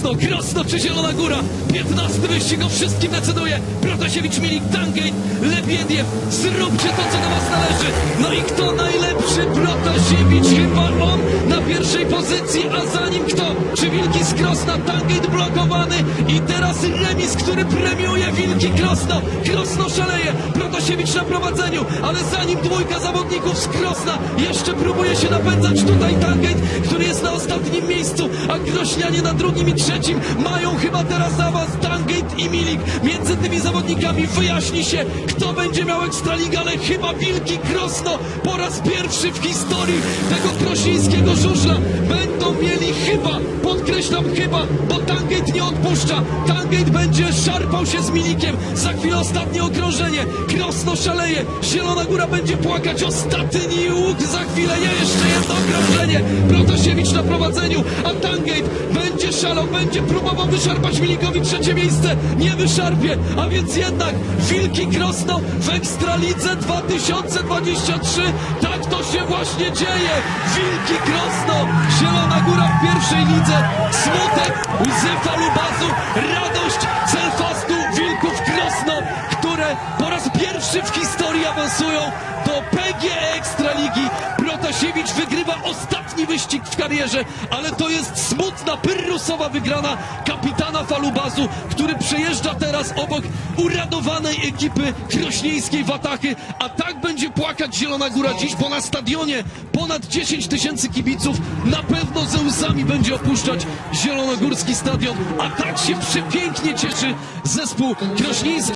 Krosno, Krosno czy Zielona Góra? 15 wyścig o wszystkim decyduje. Protasiewicz, Milik, Tangate, Lebiediew. Zróbcie to, co do was należy. No i kto najlepszy? Protasiewicz, chyba on na pierwszej pozycji, a za nim kto? Czy Wilki z Krosna? Tangate blokowany i teraz remis, który premiuje Wilki Krosno. Krosno szaleje, Protasiewicz na prowadzeniu, ale za nim dwójka zawodników z Krosna. Jeszcze próbuje się napędzać tutaj Tangate, który Krośnianie na drugim i trzecim mają chyba teraz awans i Milik. Między tymi zawodnikami wyjaśni się, kto będzie miał Ekstraligę, ale chyba Wilki Krosno po raz pierwszy w historii tego krośnieńskiego żużla będą mieli chyba, podkreślam chyba, bo Tangate nie odpuszcza. Tangate będzie szarpał się z Milikiem. Za chwilę ostatnie okrążenie. Krosno szaleje. Zielona Góra będzie płakać. Ostatni łuk za chwilę. Jeszcze jedno okrążenie. Protasiewicz na prowadzeniu, a Tangate będzie szalał, będzie próbował wyszarpać Milikowi trzecie miejsce. Nie wyszarpie, a więc jednak Wilki Krosno w Ekstralidze 2023. Tak to się właśnie dzieje. Wilki Krosno, Zielona Góra w pierwszej lidze. Smutek, łzy falubazu, radość Celfastu Wilków Krosno, które po raz pierwszy w historii awansują do PGE Ekstraligi. Protasiewicz wygrywa karierze, ale to jest smutna, pyrrusowa wygrana kapitana falubazu, który przejeżdża teraz obok uradowanej ekipy krośnieńskiej Watachy, a tak będzie płakać Zielona Góra dziś, bo na stadionie ponad 10 tysięcy kibiców na pewno ze łzami będzie opuszczać zielonogórski stadion, a tak się przepięknie cieszy zespół krośnieński.